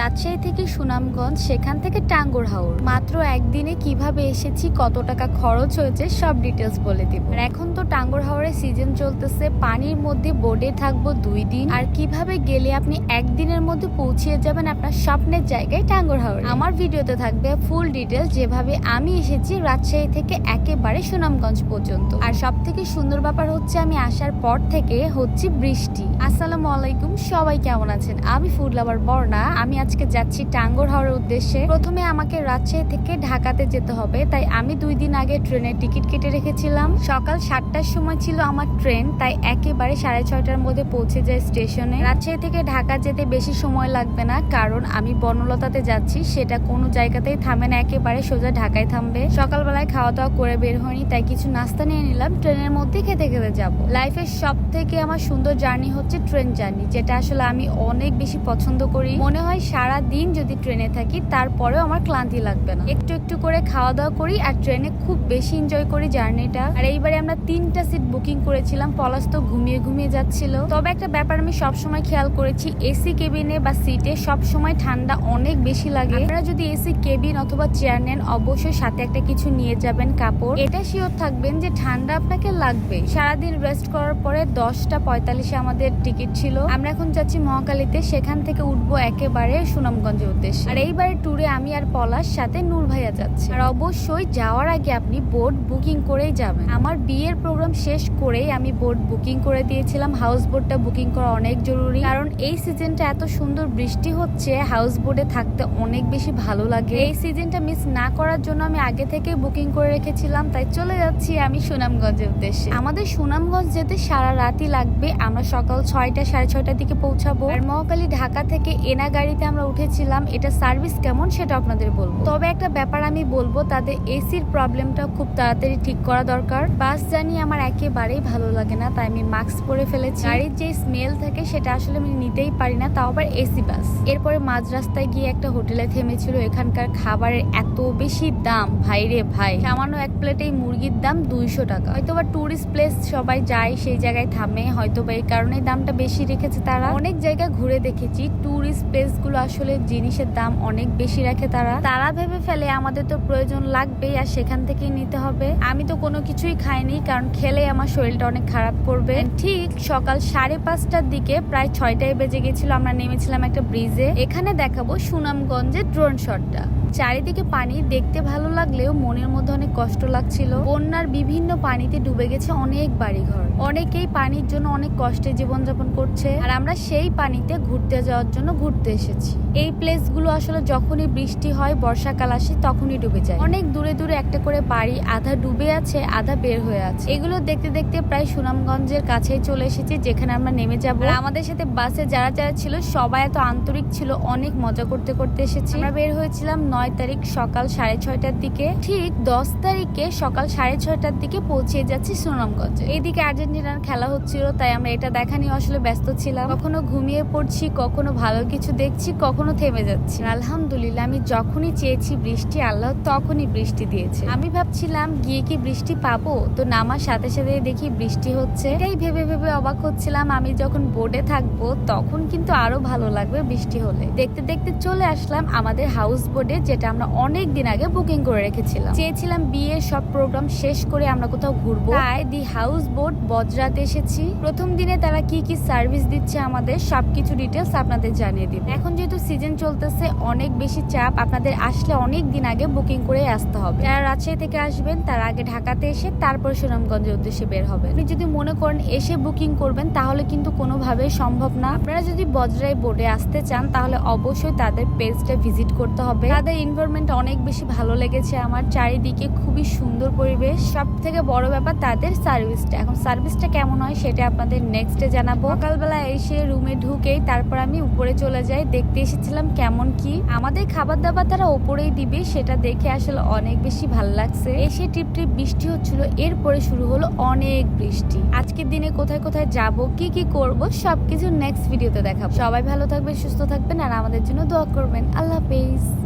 রাজশাহী থেকে সুনামগঞ্জ, সেখান থেকে টাঙ্গুর হাওর। মাত্র একদিনে কীভাবে এসেছি, কত টাকা খরচ হয়েছে, সব ডিটেলস বলে দিব। আর এখন তো টাঙ্গুর হাওরের সিজন চলতেছে, পানির মধ্যে বোর্ডে থাকব দুই দিন। আর কীভাবে গেলে আপনি একদিনের মধ্যে পৌঁছিয়ে যাবেন আপনার স্বপ্নের জায়গায় টাঙ্গুর হাওর? আমার ভিডিওতে থাকবে ফুল ডিটেলস যেভাবে আমি এসেছি রাজশাহী থেকে একেবারে সুনামগঞ্জ পর্যন্ত। আর সব থেকে সুন্দর ব্যাপার হচ্ছে, আমি আসার পর থেকে হচ্ছে বৃষ্টি। আসসালামু আলাইকুম, সবাই কেমন আছেন? আমি ফুড লাভার বর্ণা। আমি আজকে যাচ্ছি টাঙ্গর হাওড়ের উদ্দেশ্যে। প্রথমে আমাকে রাজশাহী থেকে ঢাকাতে যেতে হবে, তাই আমি দুই দিন আগে ট্রেনের টিকিট কেটে রেখেছিলাম। সকাল সাতটার সময় ছিল আমার ট্রেন, তাই একেবারে সাড়ে ছয়টার মধ্যে পৌঁছে যায় স্টেশনে। রাজশাহী থেকে ঢাকা যেতে বেশি সময় লাগবে না, কারণ আমি বনলতাতে যাচ্ছি, সেটা কোনো জায়গাতেই থামে না, একেবারে সোজা ঢাকায় থামবে। সকালবেলায় খাওয়া দাওয়া করে বের হয়নি, তাই কিছু নাস্তা নিয়ে নিলাম, ট্রেনের মধ্যে খেতে খেতে যাব। লাইফের সব থেকে আমার সুন্দর জার্নি হচ্ছে ট্রেন জার্নি যেটা আসলে আমি অনেক বেশি পছন্দ করি। মনে হয় সারা দিন যদি ট্রেনে থাকি, তারপরেও আমার ক্লান্তি লাগবে না। একটু একটু করে খাওয়া দাওয়া করি আর ট্রেনে খুব বেশি এনজয় করি জার্নিটা। আর এইবারে আমরা তিনটা সিট বুকিং করেছিলাম, পলাশ তো ঘুমিয়ে ঘুমিয়ে যাচ্ছিল। তবে একটা ব্যাপার আমি সবসময় খেয়াল করেছি এসি কেবিনে বা সিটে সবসময় ঠান্ডা অনেক বেশি লাগে। আপনারা যদি এসি কেবিন অথবা চেয়ার নেন, অবশ্যই সাথে একটা কিছু নিয়ে যাবেন কাপড়। এটা শিওর থাকবেন যে ঠান্ডা আপনাকে লাগবে সারাদিন রেস্ট করার পরে দশটা পঁয়তাল্লিশে আমাদের টিকিট ছিল। আমরা এখন যাচ্ছি মহাকালীতে, সেখান থেকে উঠবো একেবারে সুনামগঞ্জের উদ্দেশ্যে। আর এইবারে ট্যুরে আমি আর পলাশ, সাথে নূর ভাইয়া যাচ্ছি। আর অবশ্যই যাওয়ার আগে আপনি বোট বুকিং করেই যাবেন। আমার বিয়ের প্রোগ্রাম শেষ করেই আমি বোট বুকিং করে দিয়েছিলাম। হাউস বোটটা বুকিং করা অনেক জরুরি। কারণ এই সিজনটা এত সুন্দর বৃষ্টি হচ্ছে হাউস বোটে থাকতে অনেক বেশি ভালো লাগে। এই সিজনটা মিস না করার জন্য আমি আগে থেকে বুকিং করে রেখেছিলাম। তাই চলে যাচ্ছি আমি সুনামগঞ্জের উদ্দেশ্যে। আমাদের সুনামগঞ্জ যেতে সারা রাতই লাগবে। আমরা সকাল ছয়টা, সাড়ে ছয়টার দিকে পৌঁছাবো। আর মহাকালী ঢাকা থেকে এনা গাড়িতে আমরা উঠেছিলাম, এটা সার্ভিস কেমন সেটা আপনাদের বলব। তবে একটা ব্যাপার আমি বলব, তাদের এসির প্রবলেমটা খুব তাড়াতাড়ি ঠিক করা দরকার। বাস জানি আমার একেবারেই ভালো লাগে না, তাই আমি মাস্ক পরে ফেলেছি। গাড়ির যে স্মেল থাকে সেটা আসলে আমি নিতেই পারি না, তাও আবার এসি বাস। এরপরে মাঝ রাস্তায় গিয়ে একটা হোটেলে থেমেছিল, এখানকার খাবারের এত বেশি দাম। ভাই রে ভাই, সামান্য এক প্লেটে মুরগির দাম দুইশো টাকা। হয়তো বা টুরিস্ট প্লেস সবাই যায়, সেই জায়গায় থামে হয়তো বা এই কারণে দামটা বেশি রেখেছে তারা। অনেক জায়গায় ঘুরে দেখেছি টুরিস্ট প্লেসগুলো আসলে জিনিসের দাম অনেক বেশি রাখে তারা। তারা ভেবে ফেলে আমাদের তো প্রয়োজন লাগবেই আর সেখান থেকেই নিতে হবে। আমি তো কোনো কিছুই খাইনি কারণ খেলে আমার শরীরটা অনেক খারাপ করবে। ঠিক সকাল সাড়ে পাঁচটার দিকে প্রায় ছয়টায় বেজে গেছিল, আমরা নেমেছিলাম একটা ব্রিজে এখানে দেখাবো সুনামগঞ্জের ড্রোন শটটা চারিদিকে পানি দেখতে ভালো লাগলেও মনের মধ্যে অনেক কষ্ট লাগছিল। বন্যার বিভিন্ন পানিতে ডুবে গেছে অনেক বাড়িঘর। অনেকেই পানির জন্য অনেক কষ্টে জীবনযাপন করছে আর আমরা সেই পানিতে ঘুরতে যাওয়ার জন্য ঘুরতে এসেছি। এই প্লেসগুলো আসলে যখনই বৃষ্টি হয়, বর্ষাকাল আসে, তখনই ডুবে যায়। অনেক দূরে দূরে একটা করে বাড়ি, আধা ডুবে আছে, আধা বের হয়ে আছে। এগুলো দেখতে দেখতে প্রায় সুনামগঞ্জের কাছেই চলে এসেছি, যেখানে আমরা নেমে যাব। আমাদের সাথে বাসে যারা যারা ছিল, সবাই এত আন্তরিক ছিল, অনেক মজা করতে করতে এসেছি। আমরা বের হয়েছিলাম নয় তারিখ সকাল সাড়ে ছয়টার দিকে, ঠিক দশ তারিখে সকাল সাড়ে ছয়টার দিকে পৌঁছে যাচ্ছি সুনামগঞ্জে। এইদিকে আর্জেন্টিনার খেলা হচ্ছিল, তাই আমরা এটা দেখা নিয়ে আসলে ব্যস্ত ছিলাম। কখনো ঘুমিয়ে পড়ছি, কখনো ভালো কিছু দেখছি, কখনো থেমে যাচ্ছি। আলহামদুলিল্লাহ, আমি যখনই চেয়েছি বৃষ্টি, আল্লাহ তখনই বৃষ্টি দিয়েছে। আমি ভাবছিলাম, গিয়ে কি বৃষ্টি পাবো? তো নামার সাথে সাথে দেখি বৃষ্টি হচ্ছে। এটাই ভেবে ভেবে অবাক হচ্ছিলাম, আমি যখন বোর্ডে থাকব, তখন কিন্তু আরও ভালো লাগবে বৃষ্টি হলে। দেখতে দেখতে চলে আসলাম আমাদের হাউস বোর্ডে যেটা আমরা অনেক দিন আগে বুকিং করে রেখেছিলাম। চেয়েছিলাম বিয়ের সব প্রোগ্রাম শেষ করে আমরা কোথাও ঘুরবো। তাই দি হাউস বোট বজরাতে এসেছি। প্রথম দিনে তারা কি কি সার্ভিস দিচ্ছে আমাদের সবকিছু ডিটেলস আপনাদের জানিয়ে দিব। এখন যেহেতু সিজন চলতেছে, অনেক বেশি চাপ, আপনাদের আসলে অনেক দিন আগে বুকিং করে আসতে হবে। যারা রাজশাহী থেকে আসবেন, তার আগে ঢাকাতে এসে তারপর সুনামগঞ্জের উদ্দেশ্যে বের হবে আপনি যদি মনে করেন এসে বুকিং করবেন, তাহলে কিন্তু কোনোভাবে সম্ভব না। আপনারা যদি বজরাই বোর্ডে আসতে চান, তাহলে অবশ্যই তাদের পেজটা ভিজিট করতে হবে। তাদের এনভায়রনমেন্ট অনেক বেশি ভালো লেগেছে আমার। চারিদিকে খুবই সুন্দর পরিবেশ। সব থেকে বড় ব্যাপার তাদের সার্ভিসটা এখন সার্ভিসটা কেমন হয় সেটা আপনাদের নেক্সটে জানাব। সকালবেলা এসে রুমে ঢুকেই তারপর আমি উপরে চলে যাই। দেখতে এসেছিলাম কেমন কি। আমাদের খাবার দাবার তারা ওপরেই দিবে, সেটা দেখে আসলে অনেক বেশি ভালো লাগছে। এসে টিপ টিপ বৃষ্টি হচ্ছিল, এরপরে শুরু হলো অনেক বৃষ্টি। আজকের দিনে কোথায় কোথায় যাব, কি কি করব, সবকিছু নেক্সট ভিডিওতে দেখাবো। সবাই ভালো থাকবেন, সুস্থ থাকবেন, আর আমাদের জন্য দোয়া করবেন। আল্লাহ হাফেজ।